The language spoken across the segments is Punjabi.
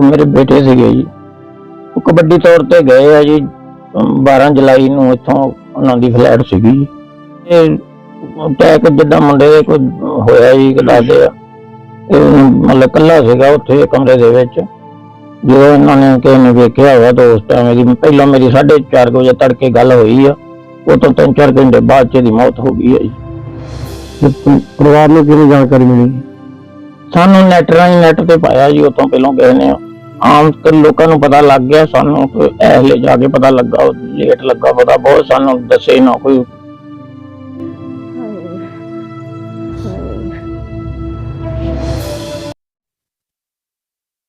ਉਹ ਮੇਰੇ ਬੇਟੇ ਸੀਗੇ ਜੀ। ਉਹ ਕਬੱਡੀ ਤੌਰ ਤੇ ਗਏ ਆ ਜੀ ਅਮ 12 ਜੁਲਾਈ ਨੂੰ ਇੱਥੋਂ ਉਹਨਾਂ ਦੀ ਫਲੈਟ ਸੀਗੀ ਜੀ। ਇਹ ਅਟੈਕ ਜਿੱਦਾਂ ਮੁੰਡੇ ਦੇ ਕੋਈ ਹੋਇਆ ਜੀ ਕਿ ਦੱਸਦੇ ਆ। ਇਹ ਮਤਲਬ ਕੱਲਾ ਸੀਗਾ ਉੱਥੇ ਕਮਰੇ ਦੇ ਵਿੱਚ। ਜਦੋਂ ਇਹਨਾਂ ਨੇ ਕਿਸੇ ਨੇ ਵੇਖਿਆ ਹੋਇਆ ਤਾਂ ਉਸ ਟਾਈਮ ਇਹਦੀ ਪਹਿਲਾਂ ਮੇਰੀ 4:30 ਵਜੇ ਤੜਕੇ ਗੱਲ ਹੋਈ ਆ। ਉਹ ਤੋਂ ਤਿੰਨ ਚਾਰ ਘੰਟੇ ਬਾਅਦ ਚ ਇਹਦੀ ਮੌਤ ਹੋ ਗਈ ਹੈ ਜੀ। ਤੇ ਪਰਿਵਾਰ ਨੂੰ ਕਿਵੇਂ ਜਾਣਕਾਰੀ ਮਿਲੀ? ਸਾਨੂੰ ਨੈਟ ਰਾਹੀਂ ਨੈਟ ਤੇ ਪਾਇਆ ਜੀ ਉਤੋਂ ਪਹਿਲਾਂ ਕਿਸੇ ਨੇ ਆਮ ਲੋਕਾਂ ਨੂੰ ਪਤਾ ਲੱਗ ਗਿਆ ਸਾਨੂੰ ਐਹਲੇ ਜਾ ਕੇ ਪਤਾ ਲੱਗਾ ਲੇਟ ਲੱਗਾ ਪਤਾ ਬਹੁਤ ਸਾਨੂੰ ਦੱਸੇ ਨਾ ਕੋਈ।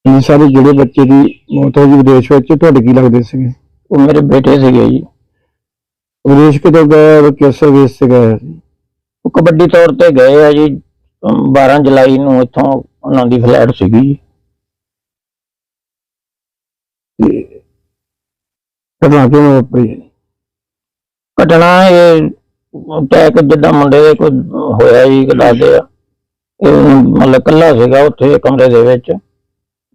ਇਹ ਸਾਰੇ ਜਿਹੜੇ ਬੱਚੇ ਦੀ ਮੌਤ ਹੋ ਗਈ ਵਿਦੇਸ਼ ਵਿੱਚ ਤੁਹਾਡੇ ਕੀ ਲੱਗਦੇ ਸੀਗੇ? ਉਹ ਮੇਰੇ ਬੇਟੇ ਸੀਗੇ ਜੀ। ਵਿਦੇਸ਼ ਕਿਦੋਂ ਗਏ ਕਿਸ ਸਰਵਿਸ ਤੇ ਗਏ? ਉਹ ਕਬੱਡੀ ਤੌਰ ਤੇ ਗਏ ਆ ਜੀ ਅਮ 12 ਜੁਲਾਈ ਨੂੰ ਇੱਥੋਂ ਉਹਨਾਂ ਦੀ ਫਲੈਟ ਸੀਗੀ ਜੀ ਤੇ ਕਦੋਂ ਕਿਵੇਂ ਵਾਪਰੀ ਘਟਨਾ ਇਹ ਅਟੈਕ ਜਿੱਦਾਂ ਮੁੰਡੇ ਦੇ ਕੋਈ ਹੋਇਆ ਜੀ ਦੱਸਦੇ ਆ ਇਹ ਮਤਲਬ ਕੱਲਾ ਸੀਗਾ ਉੱਥੇ ਕਮਰੇ ਦੇ ਵਿੱਚ।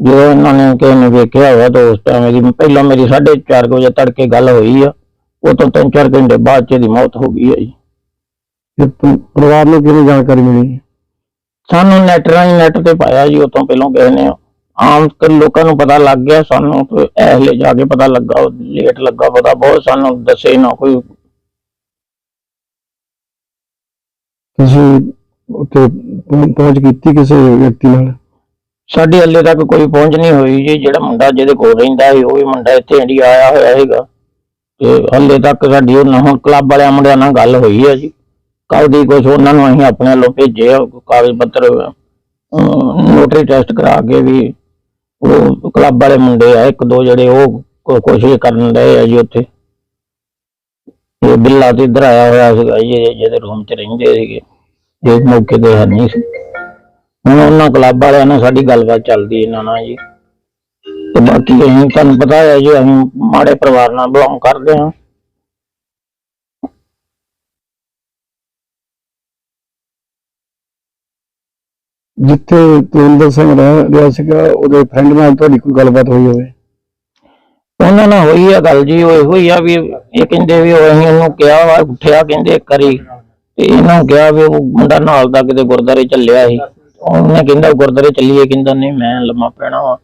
ਜਦੋਂ ਇਹਨਾਂ ਨੇ ਕਿਸੇ ਨੇ ਵੇਖਿਆ ਹੋਇਆ ਤਾਂ ਉਸ ਟਾਈਮ ਇਹਦੀ ਪਹਿਲਾਂ ਮੇਰੀ 4:30 ਵਜੇ ਤੜਕੇ ਗੱਲ ਹੋਈ ਆ। ਉਹ ਤੋਂ ਤਿੰਨ ਚਾਰ ਘੰਟੇ ਬਾਅਦ ਚ ਇਹਦੀ ਮੌਤ ਹੋ ਗਈ ਹੈ ਜੀ। ਤੇ ਪ- ਪਰਿਵਾਰ ਨੂੰ ਕਿਵੇਂ ਜਾਣਕਾਰੀ ਮਿਲੀ? ਸਾਨੂੰ ਨੈਟ ਰਾਹੀਂ ਨੈਟ ਤੇ ਪਾਇਆ ਜੀ ਉਤੋਂ ਪਹਿਲਾਂ ਕਿਸੇ ਨੇ। ਆਮ ਲੋਕਾਂ ਨੂੰ ਪਤਾ ਲੱਗ ਗਿਆ ਸਾਨੂੰ ਐਹਲੇ ਜਾ ਕੇ ਪਤਾ ਲੱਗਾ ਲੇਟ ਲੱਗਾ ਪਤਾ ਬਹੁਤ ਸਾਨੂੰ ਦੱਸੇ ਨਾ ਕੋਈ। ਤੁਸੀਂ ਉੱਥੇ ਪਹੁੰ- ਪਹੁੰਚ ਕੀਤੀ ਕਿਸੇ ਵਿਅਕਤੀ ਨਾਲ? ਸਾਡੀ ਹੱਲੇ ਤੱਕ ਕੋਈ ਪਹੁੰਚ ਨਹੀਂ ਹੋਈ ਜੀ ਜਿਹੜਾ ਮੁੰਡਾ ਜਿਹਦੇ ਕੋਲ ਰਹਿੰਦਾ ਸੀ ਉਹ ਵੀ ਮੁੰਡਾ ਇੱਥੇ ਇੰਡੀਆ ਆਇਆ ਹੋਇਆ ਹੈਗਾ ਤੇ ਹੱਲੇ ਤੱਕ ਸਾਡੀ ਉਹਨਾਂ ਹੁਣ ਕਲੱਬ ਵਾਲਿਆਂ ਮੁੰਡਿਆਂ ਨਾਲ ਗੱਲ ਹੋਈ ਹੈ ਜੀ। ਕੱਲ ਦੀ ਕੁਝ ਉਹਨਾਂ ਨੂੰ ਅਸੀਂ ਆਪਣੇ ਵੱਲੋਂ ਭੇਜੇ ਕਾਗਜ਼ ਪੱਤਰ ਨੋਟਰੀ ਟੈਸਟ ਕਰਾ ਕੇ ਵੀ ਉਹ ਕਲੱਬ ਵਾਲੇ ਮੁੰਡੇ ਆ, ਇੱਕ ਦੋ ਜਿਹੜੇ ਉਹ ਕੋ- ਕੋਸ਼ਿਸ਼ ਕਰਨ ਰਹੇ ਆ ਜੀ ਉੱਥੇ। ਇਹ ਬਿੱਲਾ ਤੇ ਇਧਰ ਆਇਆ ਹੋਇਆ ਸੀਗਾ ਜੀ ਜਿਹਦੇ ਰੂਮ 'ਚ ਰਹਿੰਦੇ ਸੀਗੇ। ਇਹ ਮੌਕੇ ਤੇ ਹੈ ਨਹੀਂ ਸੀ। ਹੁਣ ਉਹਨਾਂ ਕਲੱਬ ਵਾਲਿਆਂ ਨਾਲ ਸਾਡੀ ਗੱਲਬਾਤ ਚੱਲਦੀ ਇਹਨਾਂ ਨਾਲ ਜੀ। ਤੇ ਬਾਕੀ ਅਸੀਂ, ਤੁਹਾਨੂੰ ਪਤਾ ਹੈ ਜੀ, ਅਸੀਂ ਮਾੜੇ ਪਰਿਵਾਰ ਨਾਲ ਬਿਲੋਂਗ ਕਰਦੇ ਹਾਂ। ਜਿੱਥੇ ਤੁਰਿੰਦਰ ਸਿੰਘ ਰਹਿ ਰਿਹਾ ਸੀਗਾ, ਉਹਦੇ ਫਰੈਂਡ ਨਾਲ ਤੁਹਾਡੀ ਕੋਈ ਗੱਲਬਾਤ ਹੋਈ ਹੋਵੇ? ਉਹਨਾਂ ਨਾਲ ਹੋਈ ਆ ਗੱਲ ਜੀ, ਉਹ ਇਹੋ ਹੀ ਆ ਵੀ ਇਹ ਕਹਿੰਦੇ ਵੀ ਉਹ ਅਸੀਂ ਉਹਨੂੰ ਕਿਹਾ ਵਾ, ਉੱਠਿਆ ਕਹਿੰਦੇ ਇੱਕ ਤੇ ਇਹਨਾਂ ਨੂੰ ਕਿਹਾ ਵੀ ਉਹ ਮੁੰਡਾ ਨਾਲ ਦਾ ਕਿਤੇ ਗੁਰਦਾਰੇ ਚੱਲਿਆ ਸੀ। ਉਹਨੇ ਕਹਿੰਦਾ ਗੁਰਦਾਰੇ ਚੱਲੀਏ, ਕਹਿੰਦਾ ਨਹੀਂ, ਮੈਂ ਲੰਮਾ ਪੈਣਾ ਵਾ।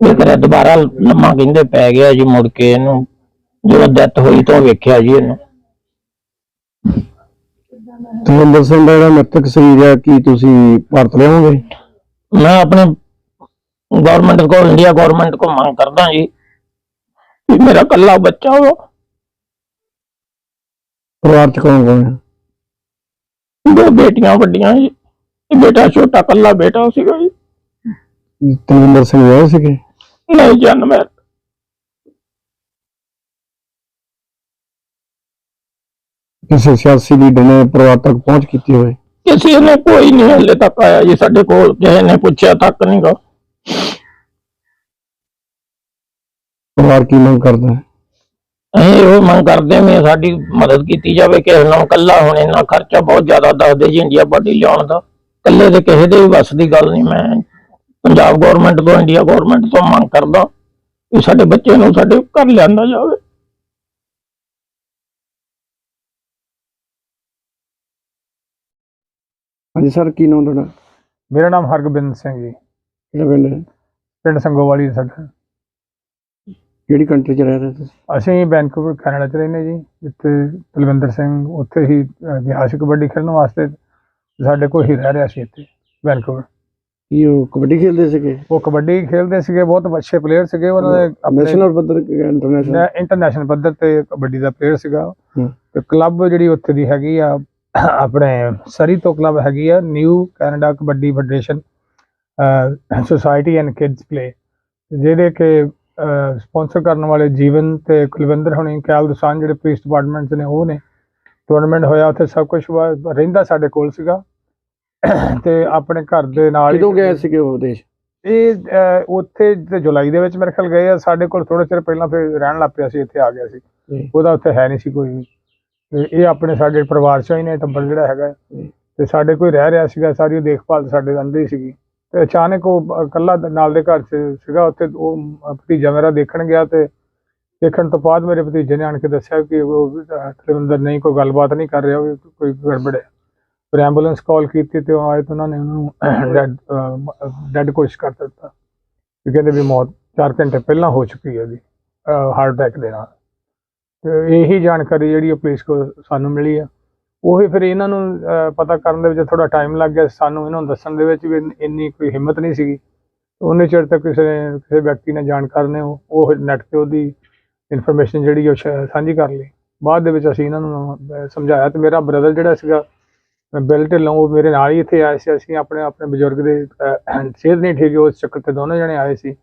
ਇਹ ਕਰਿਆ ਦੁਬਾਰਾ ਲੰਮਾ ਕਹਿੰਦੇ ਪੈ ਗਿਆ ਜੀ ਮੁੜ ਕੇ ਇਹਨੂੰ, ਜਦੋਂ ਡੈਥ ਹੋਈ ਤਾਂ ਵੇਖਿਆ ਜੀ ਇਹਨੂੰ। ਤੁਰਿੰਦਰ ਸਿੰਘ ਦਾ ਜਿਹੜਾ ਮ੍ਰਿਤਕ ਸਰੀਰ ਹੈ ਕੀ ਤੁਸੀਂ ਭਾਰਤ ਲਿਆਓਗੇ? ਮੈਂ ਆਪਣੇ ਗਵਰਨਮੈਂਟ ਕੋਲ ਇੰਡੀਆ ਗਵਰਨਮੈਂਟ ਕੋ ਮੰਗ ਕਰਦਾ ਜੀ ਵੀ ਮੇਰਾ ਕੱਲਾ ਬੱਚਾ ਵਾ ਪਰਿਵਾਰ ਚ ਕੌਣ ਕੌਣ ਹੈ ਦੋ ਬੇਟੀਆਂ ਵੱਡੀਆਂ ਜੀ। ਇਹ ਬੇਟਾ ਛੋਟਾ ਕੱਲਾ ਬੇਟਾ ਸੀਗਾ ਜੀ। ਤੁਰਿੰਦਰ ਸਿੰਘ ਵਿਆਹੇ ਸੀਗੇ? ਨਹੀਂ ਜਨਮ ਕਿਸੇ ਸਿਆਸੀ ਲੀਡਰ ਨੇ ਪਰਿਵਾਰ ਤੱਕ ਪਹੁੰਚ ਕੀਤੀ ਹੋਵੇ। ਕਿਸੇ ਨੇ ਕੋਈ ਨਹੀਂ ਹਲੇ ਤੱਕ ਆਇਆ ਜੀ ਸਾਡੇ ਕੋਲ ਕਿਸੇ ਨੇ ਪੁੱਛਿਆ ਤੱਕ ਨਹੀਂਗਾ ਪਰਿਵਾਰ ਕੀ ਮੰਗ ਕਰਦਾ ਹੈ? ਅਸੀਂ ਇਹੋ ਮੰਗ ਕਰਦੇ ਵੀ ਸਾਡੀ ਮਦਦ ਕੀਤੀ ਜਾਵੇ ਕਿਸੇ ਨੂੰ ਕੱਲਾ ਹੁਣ ਇੰਨਾ ਖਰਚਾ ਬਹੁਤ ਜ਼ਿਆਦਾ ਦੱਸਦੇ ਜੀ ਇੰਡੀਆ ਬਾਡੀ ਲਿਆਉਣ ਦਾ। ਕੱਲੇ ਦੇ ਕਿਸੇ ਦੇ ਵੀ ਵੱਸ ਦੀ ਗੱਲ ਨਹੀਂ ਮੈਂ ਪੰਜਾਬ ਗਵਰਨਮੈਂਟ ਤੋਂ ਇੰਡੀਆ ਗਵਰਨਮੈਂਟ ਤੋਂ ਮੰਗ ਕਰਦਾ ਕਿ ਸਾਡੇ ਬੱਚੇ ਨੂੰ ਸਾਡੇ ਘਰ ਲਿਆਂਦਾ ਜਾਵੇ। ਹਾਂਜੀ ਸਰ ਕੀ ਨਾਮ ਤੁਹਾਡਾ? ਮੇਰਾ ਨਾਮ ਹਰਗੋਬਿੰਦ ਸਿੰਘ ਜੀ। ਕਿਹੜਾ ਪਿੰਡ ਹੈ? ਪਿੰਡ ਸੰਗੋਵਾਲੀ ਸਾਡਾ ਕਿਹੜੀ ਕੰਟਰੀ ਚ ਰਹਿ ਰਹੇ ਤੁਸੀਂ? ਅਸੀਂ ਵੈਨਕੂਵਰ ਕੈਨੇਡਾ ਚ ਰਹਿੰਦੇ ਜੀ ਜਿੱਥੇ ਤਲਵਿੰਦਰ ਸਿੰਘ ਉੱਥੇ ਹੀ ਗਿਆ ਸੀ ਕਬੱਡੀ ਖੇਡਣ ਵਾਸਤੇ ਸਾਡੇ ਕੋਲ ਹੀ ਰਹਿ ਰਿਹਾ ਸੀ ਇੱਥੇ ਵੈਨਕੂਵਰ। ਕੀ ਉਹ ਕਬੱਡੀ ਖੇਡਦੇ ਸੀਗੇ? ਉਹ ਕਬੱਡੀ ਖੇਡਦੇ ਸੀਗੇ ਬਹੁਤ ਅੱਛੇ ਪਲੇਅਰ ਸੀਗੇ ਉਹਨਾਂ ਦੇ ਨੈਸ਼ਨਲ ਪੱਧਰ ਇੰਟਰਨੈਸ਼ਨਲ ਇੰਟਰਨੈਸ਼ਨਲ ਪੱਧਰ ਤੇ ਕਬੱਡੀ ਦਾ ਪਲੇਅਰ ਸੀਗਾ। ਤੇ ਕਲੱਬ ਜਿਹੜੀ ਉੱਥੇ ਦੀ ਹੈਗੀ ਆ ਆਪਣੇ ਸਰੀ ਤੋਂ ਕਲੱਬ ਹੈਗੀ ਆ New Canada kabaddi federation society and kids play ਜਿਹਦੇ ਕਿ ਸਪਾਂਸਰ ਕਰਨ ਵਾਲੇ ਜੀਵਨ ਤੇ ਕੁਲਵਿੰਦਰ ਹੁਣੀ ਕੈਲ ਦਸਾਨ ਜਿਹੜੇ ਪੁਲਿਸ ਡਿਪਾਰਟਮੈਂਟ ਨੇ ਉਹ ਨੇ। ਟੂਰਨਾਮੈਂਟ ਹੋਇਆ ਉੱਥੇ ਸਭ ਕੁਝ ਰਹਿੰਦਾ ਸਾਡੇ ਕੋਲ ਸੀਗਾ। ਤੇ ਆਪਣੇ ਘਰ ਦੇ ਨਾਲ ਕਿਦੋਂ ਗਏ ਸੀਗੇ ਉਹ ਦੇਸ਼? ਇਹ ਉੱਥੇ ਤੇ ਜੁਲਾਈ ਦੇ ਵਿੱਚ ਮੇਰੇ ਖਿਆਲ ਗਏ ਆ ਸਾਡੇ ਕੋਲ ਥੋੜੇ ਚਿਰ ਪਹਿਲਾਂ ਫਿਰ ਰਹਿਣ ਲੱਗ ਪਿਆ ਸੀ ਇੱਥੇ ਆ ਗਿਆ ਸੀ। ਉਹਦਾ ਉੱਥੇ ਹੈ ਨਹੀਂ ਸੀ ਕੋਈ ਤੇ ਇਹ ਆਪਣੇ ਸਾਡੇ ਪਰਿਵਾਰ ਚੋਂ ਹੀ ਨੇ ਟੱਬਰ ਜਿਹੜਾ ਹੈਗਾ। ਜੀ। ਤੇ ਸਾਡੇ ਕੋਈ ਰਹਿ ਰਿਹਾ ਸੀਗਾ ਸਾਰੀ ਉਹ ਦੇਖਭਾਲ ਸਾਡੇ ਅੰਦਰ ਹੀ ਸੀਗੀ। ਤੇ ਅਚਾਨਕ ਉਹ ਇਕੱਲਾ ਨਾਲ ਦੇ ਘਰ 'ਚ ਸੀਗਾ ਉੱਥੇ ਉਹ ਭਤੀਜਾ ਮੇਰਾ ਦੇਖਣ ਗਿਆ ਤੇ ਦੇਖਣ ਤੋਂ ਬਾਅਦ ਮੇਰੇ ਭਤੀਜੇ ਨੇ ਆਣ ਕੇ ਦੱਸਿਆ ਕਿ ਉਹ ਅਹ, ਕੁਲਵਿੰਦਰ ਨਹੀਂ ਕੋਈ ਗੱਲਬਾਤ ਨਹੀਂ ਕਰ ਰਿਹਾ ਕੋਈ ਗੜਬੜ ਹੈ। ਫਿਰ ਐਂਬੂਲੈਂਸ ਕਾਲ ਕੀਤੀ ਤੇ ਉਹ ਆਏ ਤਾਂ ਉਹਨਾਂ ਨੇ ਉਹਨੂੰ ਡੈਡ ਡੈਡ ਕੋਸ਼ਿਸ਼ ਕਰ ਦਿੱਤਾ। ਕਿ ਕਹਿੰਦੇ ਵੀ ਮੌਤ 4 ਘੰਟੇ ਪਹਿਲਾਂ ਹੋ ਚੁੱਕੀ ਹੈ ਉਹਦੀ ਹਾਰਟ ਅਟੈਕ ਦੇ ਨਾਲ। ਤੇ ਇਹੀ ਜਾਣਕਾਰੀ ਜਿਹੜੀ ਉਹ ਪੁਲਿਸ ਕੋਲ ਸਾਨੂੰ ਮਿਲੀ ਆ। ਉਹੀ ਫਿਰ ਇਹਨਾਂ ਨੂੰ ਪਤਾ ਕਰਨ ਦੇ ਵਿੱਚ ਥੋੜਾ ਟਾਈਮ ਲੱਗ ਗਿਆ। ਸਾਨੂੰ ਇਹਨਾਂ ਨੂੰ ਦੱਸਣ ਦੇ ਵਿੱਚ ਵੀ ਇੰਨੀ ਕੋਈ ਹਿੰਮਤ ਨਹੀਂ ਸੀਗੀ। ਉਹਨੇ ਚਿਰ ਤੱਕ ਕਿਸੇ ਕਿਸੇ ਵਿਅਕਤੀ ਨੇ ਜਾਣਕਾਰ ਨੇ ਉਹ ਉਹ ਨੈਟ ਤੇ ਉਹਦੀ ਇਨਫੋਰਮੇਸ਼ਨ ਜਿਹੜੀ ਉਹ ਸਾਂਝੀ ਕਰ ਲਈ। ਬਾਅਦ ਦੇ ਵਿੱਚ ਅਸੀਂ ਇਹਨਾਂ ਨੂੰ ਸਮਝਾਇਆ ਤੇ ਮੇਰਾ ਬ੍ਰਦਰ ਜਿਹੜਾ ਸੀਗਾ ਬਿਲ ਢਿੱਲੋਂ ਉਹ ਮੇਰੇ ਨਾਲ ਹੀ ਇੱਥੇ ਆਏ ਸੀ। ਅਸੀਂ ਆਪਣੇ ਆਪਣੇ ਬਜ਼ੁਰਗ ਦੇ ਸਿਹਤ ਨਹੀਂ ਠੀਕ, ਉਸ ਚੱਕਰ ਤੇ ਦੋਨੋਂ ਜਣੇ ਆਏ ਸੀ।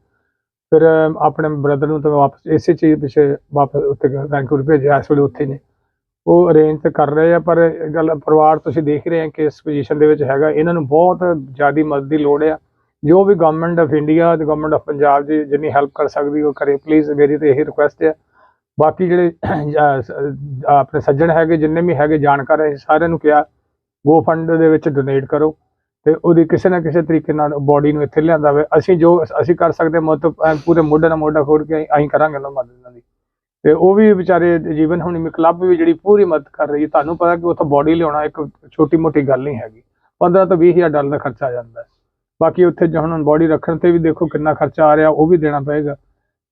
ਫਿਰ ਆਪਣੇ ਬ੍ਰਦਰ ਨੂੰ ਤਾਂ ਵਾਪਸ ਇਸੇ ਚੀਜ਼ ਪਿੱਛੇ ਵਾਪਸ ਉੱਥੇ ਵੈਂਕੂਵਰ ਭੇਜਿਆ ਇਸ ਵੇਲੇ ਉੱਥੇ ਨੇ। ਉਹ ਅਰੇਂਜ ਤਾਂ ਕਰ ਰਹੇ ਆ, ਪਰ ਇਹ ਗੱਲ ਪਰਿਵਾਰ ਤੁਸੀਂ ਦੇਖ ਰਹੇ ਆ ਕਿ ਇਸ ਪੋਜੀਸ਼ਨ ਦੇ ਵਿੱਚ ਹੈਗਾ। ਇਹਨਾਂ ਨੂੰ ਬਹੁਤ ਜ਼ਿਆਦੀ ਮਦਦ ਦੀ ਲੋੜ ਆ। ਜੋ ਵੀ ਗਵਰਨਮੈਂਟ ਆਫ ਇੰਡੀਆ ਤੇ ਗਵਰਨਮੈਂਟ ਆਫ ਪੰਜਾਬ ਜੀ ਜਿੰਨੀ ਹੈਲਪ ਕਰ ਸਕਦੀ, ਉਹ ਕਰੇ। ਪਲੀਜ਼ ਮੇਰੀ ਤੇ ਇਹ ਰਿਕੁਐਸਟ ਹੈ ਬਾਕੀ ਜਿਹੜੇ ਆਪਣੇ ਸੱਜਣ ਹੈਗੇ, ਜਿੰਨੇ ਵੀ ਹੈਗੇ ਜਾਣਕਾਰ ਹੈ ਸਾਰਿਆਂ ਨੂੰ ਕਿਹਾ ਗੋ ਫੰਡ ਦੇ ਵਿੱਚ ਡੋਨੇਟ ਕਰੋ। ਤੇ ਉਹਦੀ ਕਿਸੇ ਨਾ ਕਿਸੇ ਤਰੀਕੇ ਨਾਲ ਬੋਡੀ ਨੂੰ ਇੱਥੇ ਲਿਆਂਦਾ ਵੇ ਅਸੀਂ ਜੋ ਅਸੀਂ ਕਰ ਸਕਦੇ ਹਾਂ, ਮਤਲਬ ਪੂਰੇ ਮੋਢੇ ਨਾਲ ਮੋਢਾ ਖੋੜ ਕੇ ਅਸੀਂ ਕਰਾਂਗੇ ਉਹਨਾਂ ਮਦਦ ਇਹਨਾਂ ਦੀ ਤੇ ਉਹ ਵੀ ਵਿਚਾਰੇ ਜੀਵਨ ਹੁਣੀ ਕਲੱਬ ਵੀ ਜਿਹੜੀ ਪੂਰੀ ਮਦਦ ਕਰ ਰਹੀ ਹੈ। ਤੁਹਾਨੂੰ ਪਤਾ ਕਿ ਉੱਥੋਂ ਬੋਡੀ ਲਿਆਉਣਾ ਇੱਕ ਛੋਟੀ ਮੋਟੀ ਗੱਲ ਨਹੀਂ ਹੈਗੀ। 15 ਤੋਂ 20000 ਡਾਲਰ ਦਾ ਖਰਚਾ ਆ ਜਾਂਦਾ ਬਾਕੀ ਉੱਥੇ ਜੇ ਹੁਣ ਬੋਡੀ ਰੱਖਣ ਤੇ ਵੀ ਦੇਖੋ ਕਿੰਨਾ ਖਰਚਾ ਆ ਰਿਹਾ, ਉਹ ਵੀ ਦੇਣਾ ਪਏਗਾ।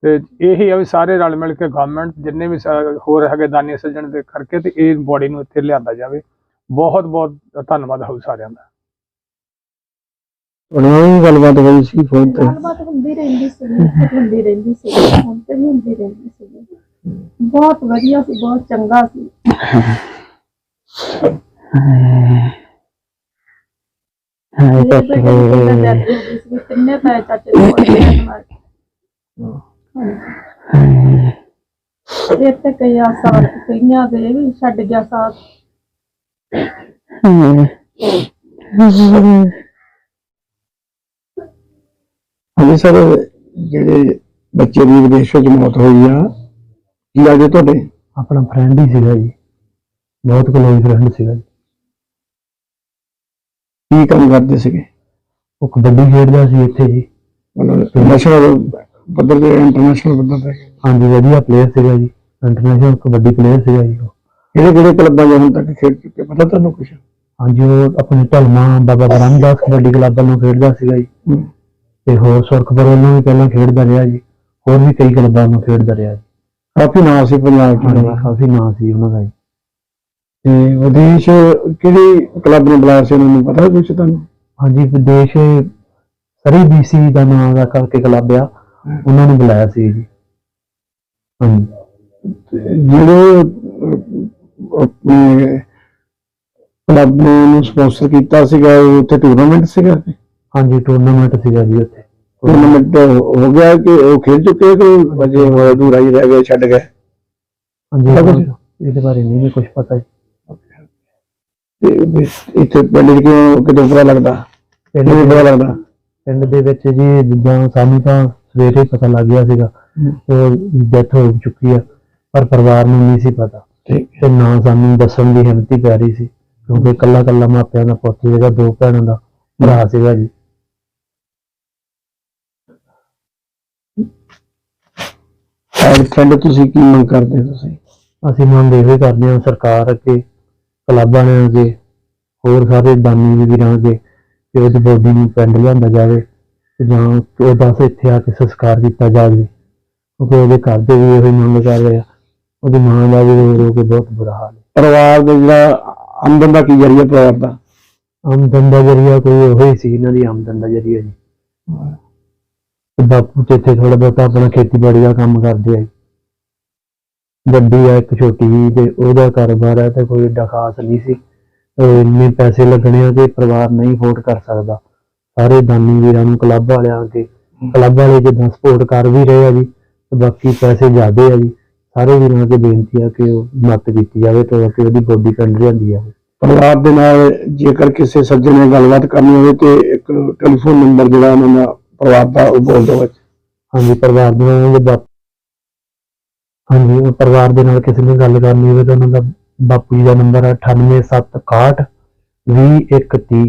ਤੇ ਇਹੀ ਆ ਵੀ ਸਾਰੇ ਰਲ ਮਿਲ ਕੇ ਗਵਰਨਮੈਂਟ ਜਿੰਨੇ ਵੀ ਸਾ- ਹੋਰ ਹੈਗੇ ਦਾਨੀ ਸੱਜਣ ਦੇ ਕਰਕੇ ਤੇ ਇਹ ਬੋਡੀ ਨੂੰ ਇੱਥੇ ਲਿਆਂਦਾ ਜਾਵੇ। ਬਹੁਤ ਬਹੁਤ ਧੰਨਵਾਦ ਹੋਊ ਸਾਰਿਆਂ ਦਾ। ਉਹਨਾਂ ਨਾਲ ਵੀ ਗੱਲਬਾਤ ਹੋਈ ਸੀ ਫੋਨ ਤੇ। ਗੱਲਬਾਤ ਹੁੰਦੀ ਰਹਿੰਦੀ ਸੀ ਹੁੰਦੀ ਰਹਿੰਦੀ ਸੀ ਹੁਣ ਤੇ ਵੀ ਹੁੰਦੀ ਰਹਿੰਦੀ ਸੀ। ਬਹੁਤ ਵਧੀਆ ਸੀ ਬਹੁਤ ਚੰਗਾ ਸੀ। ਮੇਰੇ ਬੇਟੇ ਦੀ ਕਿੰਨਾ death ਹੋ ਗਈ ਸੀ ਕਿੰਨੇ ਪੈਸੇ ਚਾਚੇ ਦੇ ਕੋਲ ਗਏ ਨਾਲ। ਇਹ ਤੇ ਕਈ ਆਸਾਂ ਕਈਆਂ ਦੇ ਵੀ ਛੱਡ ਗਿਆ ਸਾਥ ਹਾਂਜੀ ਸਰ ਜਿਹੜੇ ਬੱਚੇ ਦੀ ਵਿਦੇਸ਼ ਵਿੱਚ ਮੌਤ ਹੋਈ ਆ ਕੀ ਲੱਗਦੇ ਤੁਹਾਡੇ? ਆਪਣਾ ਫਰੈਂਡ ਹੀ ਸੀਗਾ ਜੀ। ਬਹੁਤ ਕਲੋਜ਼ ਫਰੈਂਡ ਸੀਗਾ ਜੀ। ਕੀ ਕੰਮ ਕਰਦੇ ਸੀਗੇ? ਉਹ ਕਬੱਡੀ ਖੇਡਦਾ ਸੀ ਇੱਥੇ ਜੀ। ਮਤਲਬ ਨੈਸ਼ਨਲ ਪੱਧਰ ਤੇ ਇੰਟਰਨੈਸ਼ਨਲ ਪੱਧਰ ਤੇ? ਹਾਂਜੀ ਵਧੀਆ ਪਲੇਅਰ ਸੀਗਾ ਜੀ। ਇੰਟਰਨੈਸ਼ਨਲ ਕਬੱਡੀ ਪਲੇਅਰ ਸੀਗਾ ਜੀ ਉਹ। ਕਿਹੜੇ ਕਿਹੜੇ ਕਲੱਬਾਂ 'ਚ ਹੁਣ ਤੱਕ ਖੇਡ ਚੁੱਕੇ? ਪਤਾ ਤੁਹਾਨੂੰ ਕੁਝ ਹਾਂਜੀ ਉਹ ਆਪਣੇ ਢਲਮਾ ਬਾਬਾ ਬ੍ਰਹਮਦਾਸ ਕਬੱਡੀ ਕਲੱਬ ਵੱਲੋਂ ਖੇਡਦਾ ਸੀਗਾ ਜੀ। ਤੇ ਹੋਰ ਸੁਰਖਪੁਰ ਵੱਲੋਂ ਵੀ ਪਹਿਲਾਂ ਖੇਡਦਾ ਰਿਹਾ ਜੀ ਹੋਰ ਵੀ ਕਈ ਕਲੱਬਾਂ ਨੂੰ ਖੇਡਦਾ ਰਿਹਾ ਜੀ। ਕਾਫੀ ਨਾਮ ਸੀ ਪੰਜਾਬ 'ਚ ਹਾਂਜੀ। ਕਾਫੀ ਨਾਂ ਸੀ ਉਹਨਾਂ ਦਾ ਜੀ। ਤੇ ਵਿਦੇਸ਼ ਕਿਹੜੀ ਕਲੱਬ ਨੇ ਬੁਲਾਇਆ ਸੀ ਉਹਨਾਂ ਨੂੰ ਪਤਾ ਕੁਝ ਤੁਹਾਨੂੰ? ਹਾਂਜੀ ਵਿਦੇਸ਼ ਸਰੀ ਬੀਸੀ ਦਾ ਨਾਮ ਦਾ ਕਰਕੇ ਕਲੱਬ ਆ ਉਹਨਾਂ ਨੂੰ ਬੁਲਾਇਆ ਸੀ ਜੀ। ਹਾਂਜੀ। ਤੇ ਜਿਹੜੇ ਅਹ, ਆਪਣੇ ਕਲੱਬ ਨੇ ਉਹਨੂੰ ਸਪਾਂਸਰ ਕੀਤਾ ਸੀਗਾ ਉਹ ਉੱਥੇ ਟੂਰਨਾਮੈਂਟ ਸੀਗਾ? ਹਾਂਜੀ ਟੂਰਨਾਮੈਂਟ ਸੀਗਾ ਜੀ ਉੱਥੇ। ਟੂਰਨਾਮੈਂਟ ਹੋ ਗਿਆ ਕਿ ਉਹ ਖੇਡ ਚੁੱਕੇ ਕਿ ਅਜੇ ਉਹ ਅਧੂਰਾ ਹੀ ਰਹਿ ਗਿਆ ਛੱਡ ਗਏ। ਹਾਂਜੀ? ਇਹਦੇ ਬਾਰੇ ਨਹੀਂ ਮੈਨੂੰ ਕੁਝ ਪਤਾ ਜੀ। ਤੇ ਇੱਥੇ ਪਿੰਡ 'ਚ ਕਿਉਂ ਕਿਤੇ ਪਤਾ ਲੱਗਦਾ? ਪਿੰਡ ਪਤਾ ਲੱਗਦਾ? ਪਿੰਡ ਦੇ ਵਿੱਚ ਜੀ ਜਿੱਦਾਂ ਸਾਨੂੰ ਤਾਂ ਸਵੇਰੇ ਹੀ ਪਤਾ ਲੱਗ ਗਿਆ ਸੀਗਾ ਉਹ ਡੈਥ ਹੋ ਚੁੱਕੀ ਆ ਪਰ ਪਰਿਵਾਰ ਨੂੰ ਨਹੀਂ ਸੀ ਪਤਾ। ਠੀਕ ਤੇ ਨਾ ਸਾਨੂੰ ਦੱਸਣ ਦੀ ਹਿੰਮਤ ਹੀ ਪੈ ਰਹੀ ਸੀ ਕਿਉਂਕਿ ਇਕੱਲਾ ਇਕੱਲਾ ਮਾਪਿਆਂ ਦਾ ਪੁੱਤ ਸੀਗਾ ਦੋ ਭੈਣਾਂ ਦਾ ਭਰਾ ਸੀਗਾ ਜੀ। ਐਡ ਫਰੈਂਡ ਤੁਸੀਂ ਕੀ ਮੰਗ ਕਰਦੇ ਤੁਸੀਂ? ਅਸੀਂ ਮੰਗ ਇਹੋ ਕਰਦੇ ਹਾਂ ਸਰਕਾਰ ਅੱਗੇ ਕਲੱਬਾਂ ਨੇ ਅੱਗੇ ਹੋਰ ਸਾਰੇ ਦਾਨੀ ਵੀਰਾਂ ਅੱਗੇ ਕਿ ਉਹਦੀ ਬੋਡੀ ਨੂੰ ਪਿੰਡ ਲਿਆਂਦਾ ਜਾਵੇ ਤੇ ਜਾਂ ਉਹ ਦੱਸ ਇੱਥੇ ਆ ਕੇ ਸੰਸਕਾਰ ਕੀਤਾ ਜਾਵੇ। ਕਿਉਂਕਿ ਉਹਦੇ ਘਰ ਦੇ ਵੀ ਇਹੋ ਹੀ ਮੰਗ ਕਰ ਰਹੇ ਆ। ਉਹਦੀ ਮਾਂ ਦਾ ਵੀ ਰੋ ਰੋ ਕੇ ਬਹੁਤ ਬੁਰਾ ਹਾਲ ਹੈ। ਪਰਿਵਾਰ ਦਾ ਜਿਹੜਾ ਆਮਦਨ ਦਾ ਕੀ ਜਰੀਆ ਪਰਿਵਾਰ ਦਾ? ਆਮਦਨ ਦਾ ਜਰੀਆ ਕੋਈ ਉਹੋ ਸੀ ਇਹਨਾਂ ਦੀ ਆਮਦਨ ਦਾ ਜਰੀਆ ਜੀ। ਤੇ ਬਾਪੂ ਤੇ ਇੱਥੇ ਥੋੜਾ ਬਹੁਤਾ ਆਪਣਾ ਖੇਤੀਬਾੜੀ ਦਾ ਕੰਮ ਕਰਦੇ ਆ ਗੱਡੀ ਆ, ਇੱਕ ਛੋਟੀ ਜਿਹੀ ਤੇ ਉਹਦਾ ਕਾਰੋਬਾਰ ਹੈ ਤੇ ਕੋਈ ਏਡਾ ਖਾਸ ਨਹੀਂ ਸੀ। ਇੰਨੇ ਪੈਸੇ ਲੱਗਣੇ ਆ ਕਿ ਪਰਿਵਾਰ ਨਹੀਂ ਅਫੋਰਡ ਕਰ ਸਕਦਾ। ਸਾਰੇ ਦਾਨੀ ਵੀਰਾਂ ਨੂੰ ਕਲੱਬ ਵਾਲਿਆਂ ਕੇ ਕਲੱਬ ਵਾਲੇ ਜਿੱਦਾਂ ਸਪੋਰਟ ਕਰ ਵੀ ਰਹੇ ਆ ਜੀ, ਤੇ ਬਾਕੀ ਪੈਸੇ ਜ਼ਿਆਦੇ ਆ ਜੀ। ਸਾਰੇ ਵੀਰਾਂ ਅੱਗੇ ਬੇਨਤੀ ਆ ਕਿ ਉਹ ਮਦਦ ਕੀਤੀ ਜਾਵੇ ਤਾਂ ਕਿ ਉਹਦੀ ਬੋਡੀ ਪਿੰਡ ਲਿਆਂਦੀ ਜਾਵੇ। ਪਰਿਵਾਰ ਦੇ ਨਾਲ ਜੇਕਰ ਕਿਸੇ ਸੱਜਣ ਨੇ ਗੱਲਬਾਤ ਕਰਨੀ ਹੋਵੇ ਤੇ ਇੱਕ ਟੈਲੀਫੋਨ ਨੰਬਰ ਜਿਹੜਾ ਉਹਨਾਂ ਦਾ ਪਰਿਵਾਰ ਦਾ ਉਹ ਬੋਲ ਦਿਓ ਵਿੱਚ ਹਾਂਜੀ, ਪਰਿਵਾਰ ਦੇ ਨਾਲ ਉਹਦੇ ਬਾਪ ਹਾਂਜੀ, ਉਹ ਪਰਿਵਾਰ ਦੇ ਨਾਲ ਕਿਸੇ ਨੇ ਗੱਲ ਕਰਨੀ ਹੋਵੇ ਤਾਂ ਉਹਨਾਂ ਦਾ ਬਾਪੂ ਜੀ ਦਾ ਨੰਬਰ ਹੈ 98761 2130